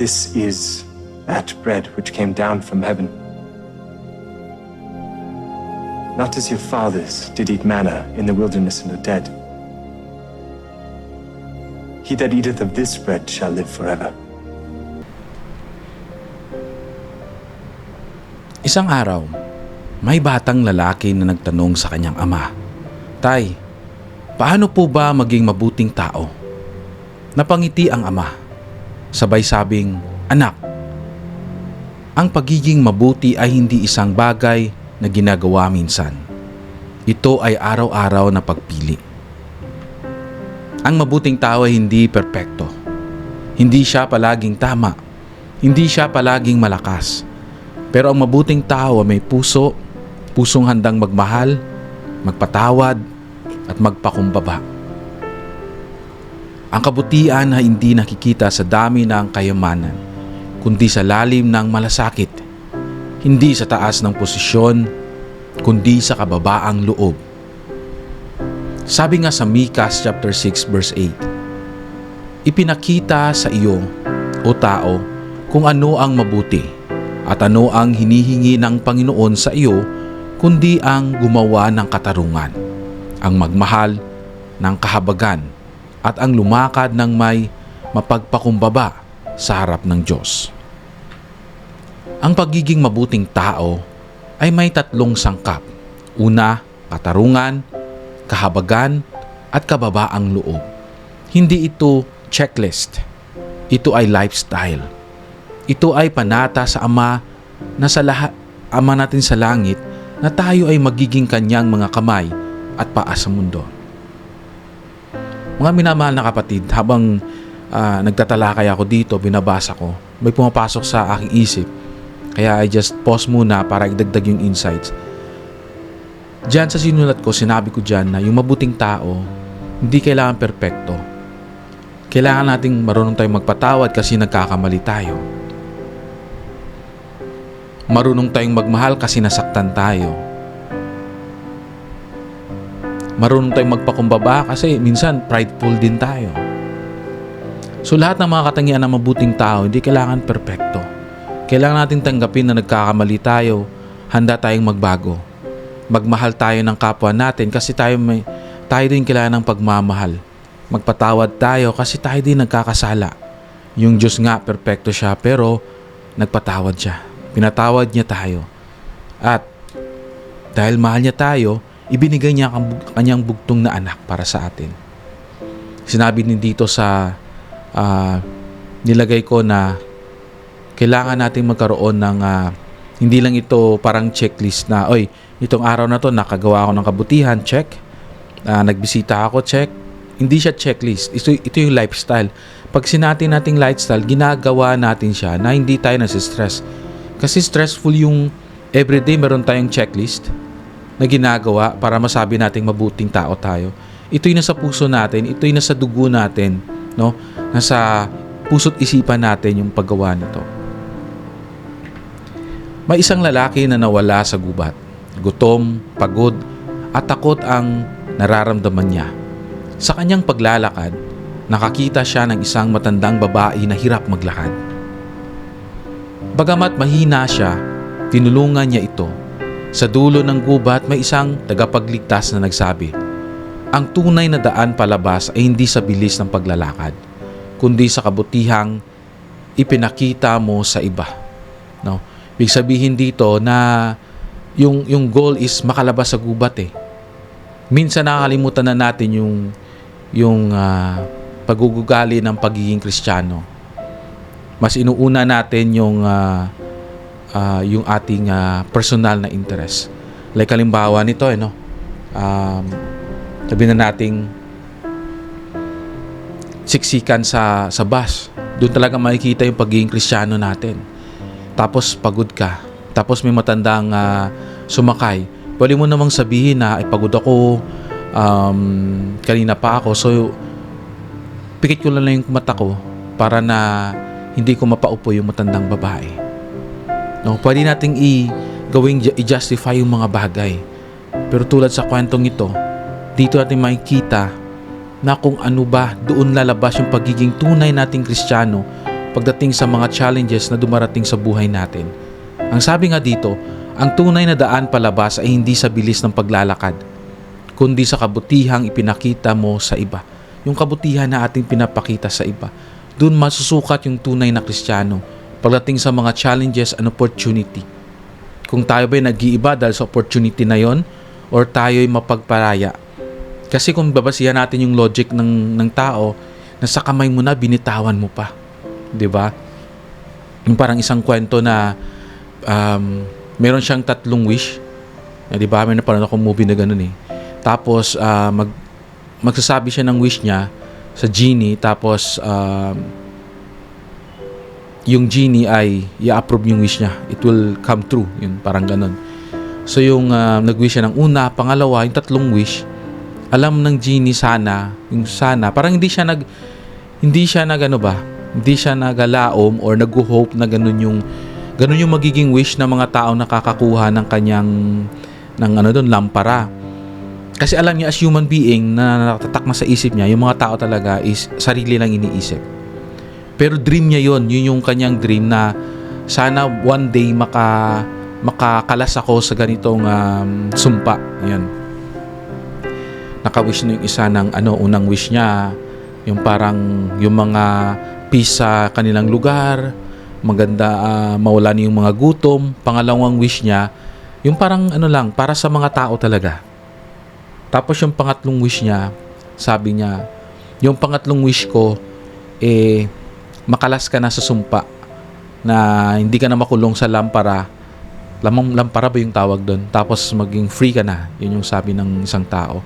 This is that bread which came down from heaven. Not as your fathers did eat manna in the wilderness and are dead. He that eateth of this bread shall live forever. Isang araw, may batang lalaki na nagtanong sa kanyang ama, Tay, paano po ba maging mabuting tao? Napangiti ang ama. Sabay sabing, Anak, ang pagiging mabuti ay hindi isang bagay na ginagawa minsan. Ito ay araw-araw na pagpili. Ang mabuting tao ay hindi perpekto. Hindi siya palaging tama. Hindi siya palaging malakas. Pero ang mabuting tao ay may puso, pusong handang magmahal, magpatawad, at magpakumbaba. Ang kabutihan ay hindi nakikita sa dami ng kayamanan, kundi sa lalim ng malasakit, hindi sa taas ng posisyon, kundi sa kababaang loob. Sabi nga sa Mikas chapter 6 verse 8, Ipinakita sa iyo, o tao, kung ano ang mabuti at ano ang hinihingi ng Panginoon sa iyo kundi ang gumawa ng katarungan, ang magmahal ng kahabagan at ang lumakad ng may mapagpakumbaba sa harap ng Diyos. Ang pagiging mabuting tao ay may tatlong sangkap. Una, katarungan, kahabagan, at kababaang loob. Hindi ito checklist. Ito ay lifestyle. Ito ay panata sa Ama na sa lahat Ama natin sa langit na tayo ay magiging kanyang mga kamay at paa sa mundo. Mga minamahal na kapatid, habang ah, nagtatalakay ako dito, binabasa ko, may pumapasok sa aking isip. Kaya I just pause muna para idagdag yung insights. Diyan sa sinulat ko, sinabi ko diyan na yung mabuting tao, hindi kailangan perpekto. Kailangan nating marunong tayong magpatawad kasi nagkakamali tayo. Marunong tayong magmahal kasi nasaktan tayo. Marunong tayong magpakumbaba kasi minsan prideful din tayo. So lahat ng mga katangian ng mabuting tao, hindi kailangan perpekto. Kailangan natin tanggapin na nagkakamali tayo, handa tayong magbago. Magmahal tayo ng kapwa natin kasi tayo may tayo din kailangan ng pagmamahal. Magpatawad tayo kasi tayo din nagkakasala. Yung Diyos nga, perpekto siya pero nagpatawad siya. Pinatawad niya tayo. At dahil mahal niya tayo, ibinigay niya ang kanyang bugtong na anak para sa atin. Sinabi din dito sa ah, nilagay ko na kailangan nating magkaroon ng ah, hindi lang ito parang checklist na, oy, itong araw na to nakagawa ako ng kabutihan, check. Ah, nagbisita ako, check. Hindi siya checklist. Ito, ito yung lifestyle. Pag sinati nating lifestyle, ginagawa natin siya na hindi tayo nasistress. Kasi stressful yung everyday meron tayong checklist na ginagawa para masabi nating mabuting tao tayo. Ito'y nasa puso natin, ito'y nasa dugo natin, no? Nasa puso't isipan natin yung paggawa nito. May isang lalaki na nawala sa gubat. Gutom, pagod, at takot ang nararamdaman niya. Sa kanyang paglalakad, nakakita siya ng isang matandang babae na hirap maglakad. Bagamat mahina siya, tinulungan niya ito. Sa dulo ng gubat may isang tagapagligtas na nagsabi, Ang tunay na daan palabas ay hindi sa bilis ng paglalakad, kundi sa kabutihang ipinakita mo sa iba. No? Ibig sabihin dito na yung, yung goal is makalabas sa gubat eh. Minsan nakakalimutan na natin yung, yung ah, pagugugali ng pagiging kristyano. Mas inuuna natin yung ah, ah, yung ating ah, personal na interest. Like halimbawa nito, eh, no? Um, sabi na nating siksikan sa, sa bus. Doon talaga makikita yung pagiging kristyano natin. Tapos pagod ka. Tapos may matandang ah, sumakay. Pwede mo namang sabihin na, ay pagod ako, um, kanina pa ako. So, pikit ko lang yung mata ko para na hindi ko mapaupo yung matandang babae. No, pwede nating i gawing ju- i-justify yung mga bagay. Pero tulad sa kwentong ito, dito natin makikita na kung ano ba doon lalabas yung pagiging tunay nating kristyano pagdating sa mga challenges na dumarating sa buhay natin. Ang sabi nga dito, ang tunay na daan palabas ay hindi sa bilis ng paglalakad, kundi sa kabutihang ipinakita mo sa iba. Yung kabutihan na ating pinapakita sa iba. Doon masusukat yung tunay na Kristiyano pagdating sa mga challenges and opportunity. Kung tayo ba'y nag-iiba dahil sa opportunity na yon or tayo'y mapagparaya. Kasi kung babasihan natin yung logic ng, ng tao, na sa kamay mo na, binitawan mo pa. 'Di ba? Yung parang isang kwento na um, meron siyang tatlong wish. Eh, 'Di ba? May napanood akong movie na ganun eh. Tapos ah, mag magsasabi siya ng wish niya sa genie tapos um, yung genie ay i-approve yung wish niya. It will come true. Yun, parang ganun. So yung ah, nag-wish siya ng una, pangalawa, yung tatlong wish, alam ng genie sana, yung sana, parang hindi siya nag, hindi siya nag ano ba, hindi siya nagalaom or nag-hope na ganun yung, ganun yung magiging wish ng mga tao na kakakuha ng kanyang, ng ano doon, lampara. Kasi alam niya as human being na natatakma sa isip niya, yung mga tao talaga is sarili lang iniisip. Pero dream niya yon yun yung kanyang dream na sana one day maka makakalas ako sa ganitong um, sumpa. Yan. Naka-wish na yung isa ng ano, unang wish niya, yung parang yung mga peace sa kanilang lugar, maganda ah, mawala na yung mga gutom. Pangalawang wish niya, yung parang ano lang, para sa mga tao talaga. Tapos yung pangatlong wish niya, sabi niya, yung pangatlong wish ko, eh, makalas ka na sa sumpa na hindi ka na makulong sa lampara. Lamang lampara ba yung tawag doon? Tapos maging free ka na. Yun yung sabi ng isang tao.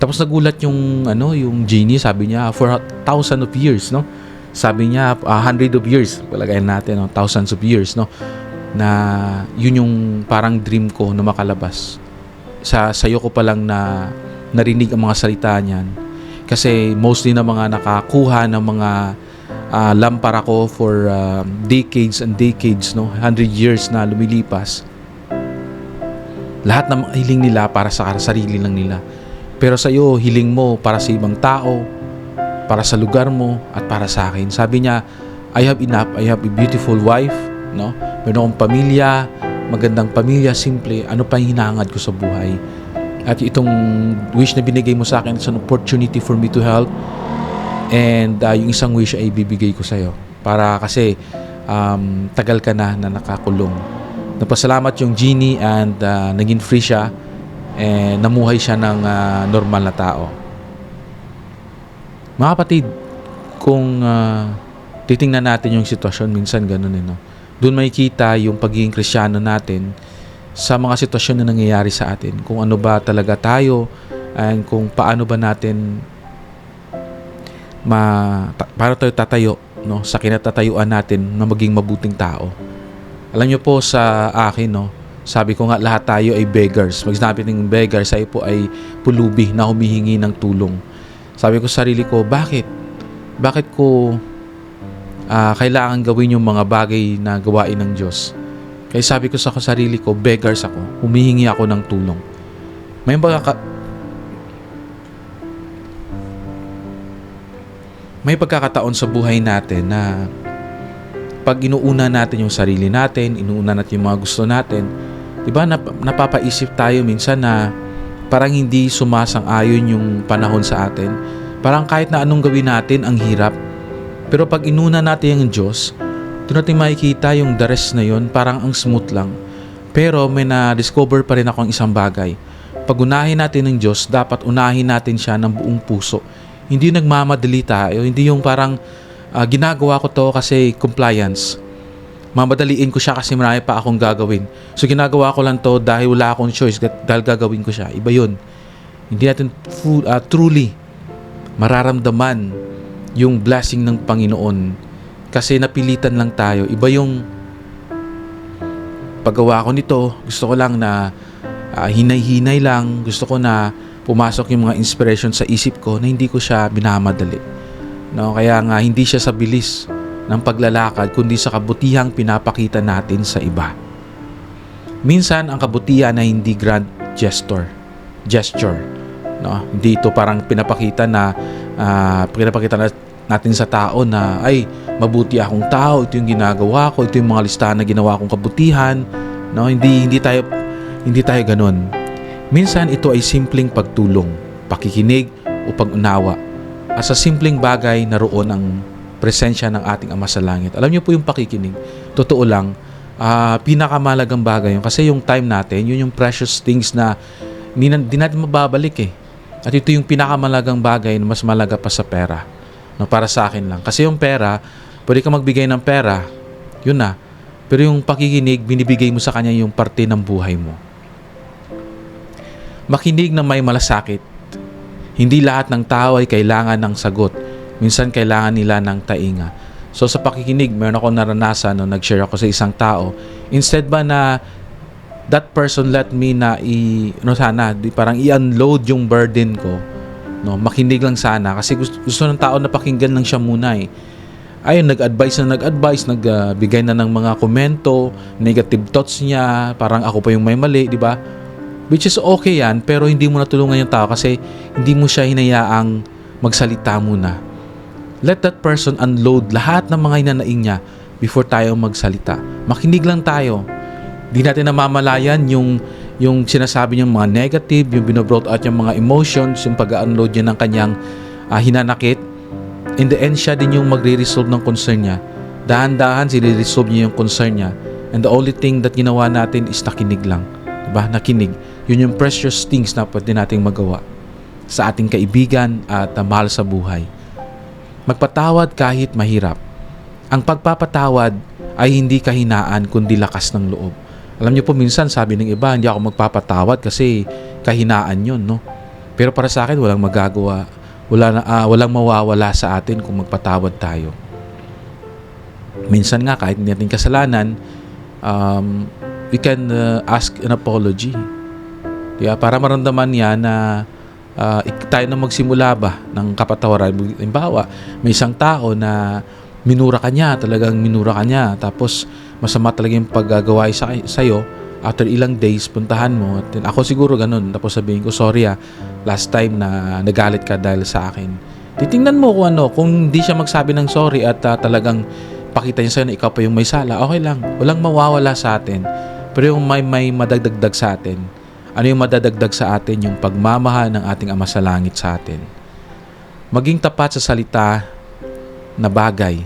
Tapos nagulat yung ano, yung genie, sabi niya for thousand of years, no? Sabi niya a hundred of years, palagayin natin, no? thousands of years, no? Na yun yung parang dream ko na makalabas. Sa sayo ko pa lang na narinig ang mga salita niyan. Kasi mostly na mga nakakuha ng mga ah, lampara ko for um, decades and decades, no? 100 years na lumilipas. Lahat ng hiling nila para sa sarili lang nila. Pero sa iyo, hiling mo para sa ibang tao, para sa lugar mo, at para sa akin. Sabi niya, I have enough, I have a beautiful wife, no? Meron akong pamilya, magandang pamilya, simple. Ano pa yung hinangad ko sa buhay? At itong wish na binigay mo sa akin is an opportunity for me to help And uh, yung isang wish ay ibibigay ko sa'yo. Para kasi um, tagal ka na na nakakulong. Napasalamat yung genie and uh, naging free siya and namuhay siya ng uh, normal na tao. Mga kapatid, kung uh, titingnan natin yung sitwasyon, minsan ganun eh, no? Doon makikita yung pagiging krisyano natin sa mga sitwasyon na nangyayari sa atin. Kung ano ba talaga tayo and kung paano ba natin ma ta- para tayo tatayo no sa kinatatayuan natin na maging mabuting tao. Alam niyo po sa akin no, sabi ko nga lahat tayo ay beggars. Pag sinabi ng beggar, sa po ay pulubi na humihingi ng tulong. Sabi ko sa sarili ko, bakit? Bakit ko ah, kailangan gawin yung mga bagay na gawain ng Diyos? Kaya sabi ko sa sarili ko, beggars ako. Humihingi ako ng tulong. May mga may pagkakataon sa buhay natin na pag inuuna natin yung sarili natin, inuuna natin yung mga gusto natin, di ba nap- napapaisip tayo minsan na parang hindi sumasang-ayon yung panahon sa atin. Parang kahit na anong gawin natin, ang hirap. Pero pag inuna natin yung Diyos, doon natin makikita yung the rest na yon parang ang smooth lang. Pero may na-discover pa rin ako ang isang bagay. Pag unahin natin ng Diyos, dapat unahin natin siya ng buong puso hindi nagmamadali tayo. Hindi yung parang ah, ginagawa ko to kasi compliance. Mamadaliin ko siya kasi marami pa akong gagawin. So ginagawa ko lang to dahil wala akong choice dahil gagawin ko siya. Iba yun. Hindi natin fu- ah, truly mararamdaman yung blessing ng Panginoon kasi napilitan lang tayo. Iba yung paggawa ko nito, gusto ko lang na ah, hinay-hinay lang, gusto ko na pumasok yung mga inspiration sa isip ko na hindi ko siya binamadali. No, kaya nga hindi siya sa bilis ng paglalakad kundi sa kabutihang pinapakita natin sa iba. Minsan ang kabutihan ay hindi grand gesture. Gesture. No, hindi ito parang pinapakita na ah, pinapakita na natin sa tao na ay mabuti akong tao, ito yung ginagawa ko, ito yung mga listahan na ginawa kong kabutihan. No, hindi hindi tayo hindi tayo ganun. Minsan ito ay simpleng pagtulong, pakikinig o pag-unawa. At sa simpleng bagay naroon ang presensya ng ating Ama sa Langit. Alam niyo po yung pakikinig. Totoo lang, ah, pinakamalagang bagay yun. Kasi yung time natin, yun yung precious things na hindi, na- di natin mababalik eh. At ito yung pinakamalagang bagay na mas malaga pa sa pera. No, para sa akin lang. Kasi yung pera, pwede ka magbigay ng pera, yun na. Pero yung pakikinig, binibigay mo sa kanya yung parte ng buhay mo. Makinig na may malasakit. Hindi lahat ng tao ay kailangan ng sagot. Minsan kailangan nila ng tainga. So sa pakikinig, meron ako naranasan no, nag-share ako sa isang tao. Instead ba na that person let me na i ano sana, di, parang i-unload yung burden ko. No, makinig lang sana kasi gusto, gusto ng tao na pakinggan lang siya muna eh. Ayun, nag-advise na nag-advise, nagbigay na ng mga komento, negative thoughts niya, parang ako pa yung may mali, di ba? Which is okay yan, pero hindi mo natulungan yung tao kasi hindi mo siya hinayaang magsalita muna. Let that person unload lahat ng mga inanaing niya before tayo magsalita. Makinig lang tayo. Di natin namamalayan yung yung sinasabi niyang mga negative, yung binobrought out yung mga emotions, yung pag-unload niya ng kanyang ah, hinanakit. In the end, siya din yung magre-resolve ng concern niya. Dahan-dahan, sili-resolve niya yung concern niya. And the only thing that ginawa natin is nakinig lang. Diba? Nakinig. Yun yung precious things na pwede nating magawa sa ating kaibigan at ah, mahal sa buhay. Magpatawad kahit mahirap. Ang pagpapatawad ay hindi kahinaan kundi lakas ng loob. Alam niyo po minsan sabi ng iba, hindi ako magpapatawad kasi kahinaan yun, no? Pero para sa akin, walang magagawa. Wala na, ah, walang mawawala sa atin kung magpatawad tayo. Minsan nga, kahit hindi natin kasalanan, um, we can uh, ask an apology. Diba? Para maramdaman niya na ik- tayo na magsimula ba ng kapatawaran. Halimbawa, may isang tao na minura ka niya, talagang minura ka niya. Tapos, masama talaga yung paggagawa sa sa'yo. After ilang days, puntahan mo. At ako siguro ganun. Tapos sabihin ko, sorry ah, last time na nagalit ka dahil sa akin. Titingnan mo kung ano, kung hindi siya magsabi ng sorry at ah, talagang pakita niya sa'yo na ikaw pa yung may sala, okay lang. Walang mawawala sa atin. Pero yung may, may madagdagdag sa atin, ano yung madadagdag sa atin? Yung pagmamahal ng ating Ama sa Langit sa atin. Maging tapat sa salita na bagay.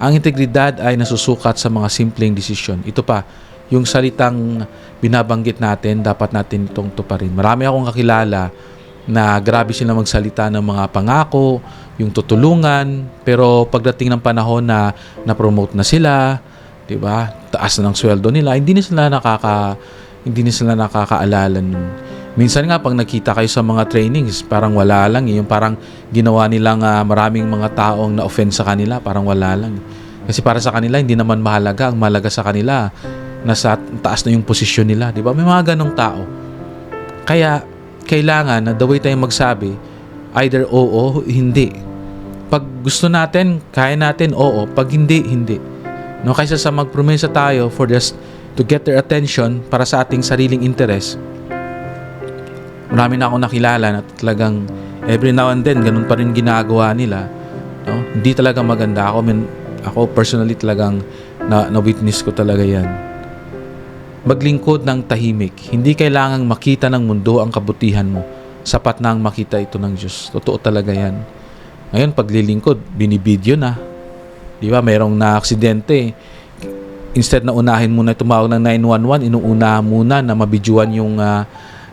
Ang integridad ay nasusukat sa mga simpleng desisyon. Ito pa, yung salitang binabanggit natin, dapat natin itong tuparin. Marami akong kakilala na grabe sila magsalita ng mga pangako, yung tutulungan, pero pagdating ng panahon na na-promote na sila, 'di ba? Taas na ng sweldo nila, hindi na sila nakaka hindi na sila nakakaalala nun. Minsan nga pag nakita kayo sa mga trainings, parang wala lang eh. Yung parang ginawa nilang ah, maraming mga taong na-offend sa kanila, parang wala lang. Kasi para sa kanila, hindi naman mahalaga. Ang mahalaga sa kanila, nasa taas na yung posisyon nila. Di ba? May mga ganong tao. Kaya, kailangan na the way tayo magsabi, either oo, hindi. Pag gusto natin, kaya natin, oo. Pag hindi, hindi. No, kaysa sa magpromesa tayo for just to get their attention para sa ating sariling interest, marami na akong nakilala na talagang every now and then, ganun pa rin ginagawa nila. No? Hindi talaga maganda. Ako, min, ako personally talagang na, na-witness ko talaga yan. Maglingkod ng tahimik. Hindi kailangang makita ng mundo ang kabutihan mo. Sapat na ang makita ito ng Diyos. Totoo talaga yan. Ngayon, paglilingkod, binibidyo na. Di ba? Mayroong na-aksidente. Instead na unahin muna tumawag ng 911, inuuna muna na mabidyuan yung ah,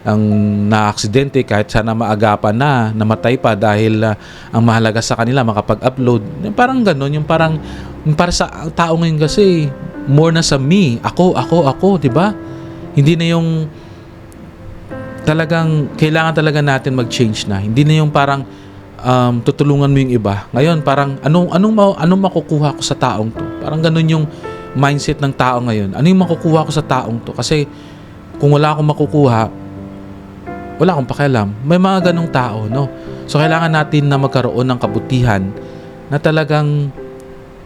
ang na-aksidente kahit sana maagapan na, namatay pa dahil ah, ang mahalaga sa kanila makapag-upload. Parang ganun, yung parang yung para sa tao ngayon kasi more na sa me, ako, ako, ako, 'di ba? Hindi na yung talagang kailangan talaga natin mag-change na. Hindi na yung parang um, tutulungan mo yung iba. Ngayon, parang anong anong anong makukuha ko sa taong to? Parang ganun yung mindset ng tao ngayon. Ano yung makukuha ko sa taong to? Kasi kung wala akong makukuha, wala akong pakialam. May mga ganong tao, no? So, kailangan natin na magkaroon ng kabutihan na talagang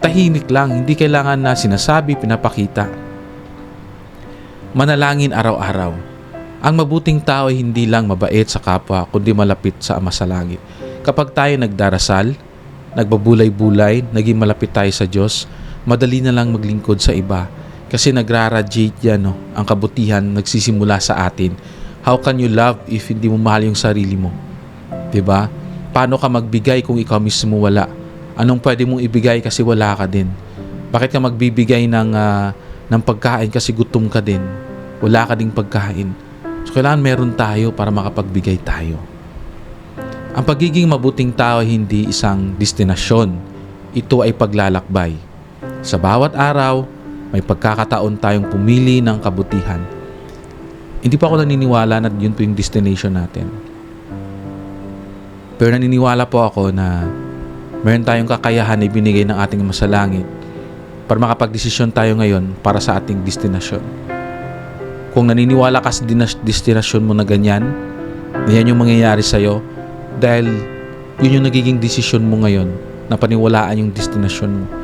tahimik lang. Hindi kailangan na sinasabi, pinapakita. Manalangin araw-araw. Ang mabuting tao ay hindi lang mabait sa kapwa, kundi malapit sa Ama sa Langit. Kapag tayo nagdarasal, nagbabulay-bulay, naging malapit tayo sa Diyos, madali na lang maglingkod sa iba. Kasi nagraradiate yan, no? ang kabutihan nagsisimula sa atin. How can you love if hindi mo mahal yung sarili mo? 'Di ba? Paano ka magbigay kung ikaw mismo wala? Anong pwede mong ibigay kasi wala ka din? Bakit ka magbibigay ng, ah, ng pagkain kasi gutom ka din? Wala ka ding pagkain. So kailangan meron tayo para makapagbigay tayo. Ang pagiging mabuting tao hindi isang destinasyon. Ito ay paglalakbay. Sa bawat araw, may pagkakataon tayong pumili ng kabutihan. Hindi pa ako naniniwala na yun po yung destination natin. Pero naniniwala po ako na meron tayong kakayahan na ibinigay ng ating masalangit para makapagdesisyon tayo ngayon para sa ating destinasyon. Kung naniniwala ka sa destinasyon mo na ganyan, na yan yung mangyayari sa'yo, dahil yun yung nagiging desisyon mo ngayon na paniwalaan yung destinasyon mo.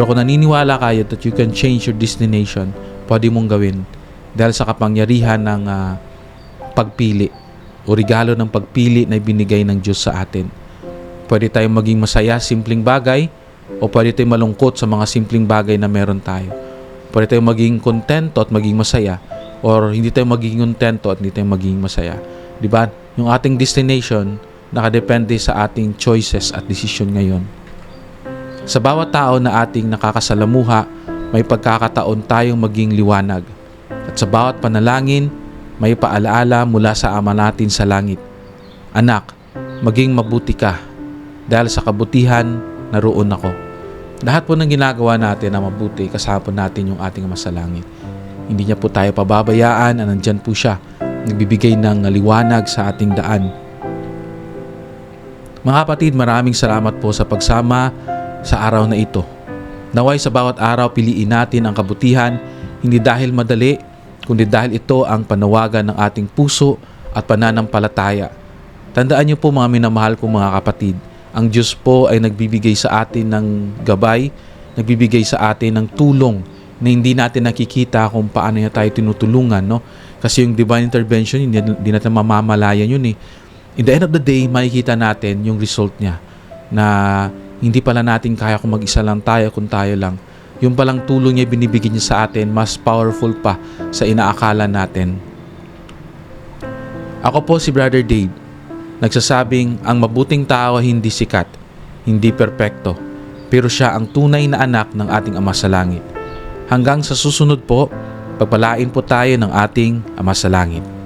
Pero kung naniniwala kayo that you can change your destination, pwede mong gawin dahil sa kapangyarihan ng ah, pagpili o regalo ng pagpili na ibinigay ng Diyos sa atin. Pwede tayong maging masaya, simpleng bagay, o pwede tayong malungkot sa mga simpleng bagay na meron tayo. Pwede tayong maging kontento at maging masaya, or hindi tayong maging kontento at hindi tayong maging masaya. Di ba? Yung ating destination, nakadepende sa ating choices at decision ngayon. Sa bawat tao na ating nakakasalamuha, may pagkakataon tayong maging liwanag. At sa bawat panalangin, may paalaala mula sa Ama natin sa langit. Anak, maging mabuti ka dahil sa kabutihan naroon ako. Lahat po ng ginagawa natin na mabuti, kasama po natin yung ating Ama sa langit. Hindi niya po tayo pababayaan na nandyan po siya, nagbibigay ng liwanag sa ating daan. Mga kapatid, maraming salamat po sa pagsama sa araw na ito. Naway sa bawat araw piliin natin ang kabutihan, hindi dahil madali, kundi dahil ito ang panawagan ng ating puso at pananampalataya. Tandaan niyo po mga minamahal kong mga kapatid, ang Diyos po ay nagbibigay sa atin ng gabay, nagbibigay sa atin ng tulong na hindi natin nakikita kung paano niya tayo tinutulungan. No? Kasi yung divine intervention, hindi, hindi natin mamamalayan yun eh. In the end of the day, makikita natin yung result niya na hindi pala natin kaya kung mag-isa lang tayo kung tayo lang. Yung palang tulong niya binibigay niya sa atin, mas powerful pa sa inaakala natin. Ako po si Brother Dave, nagsasabing ang mabuting tao hindi sikat, hindi perpekto, pero siya ang tunay na anak ng ating Ama sa Langit. Hanggang sa susunod po, pagpalain po tayo ng ating Ama sa Langit.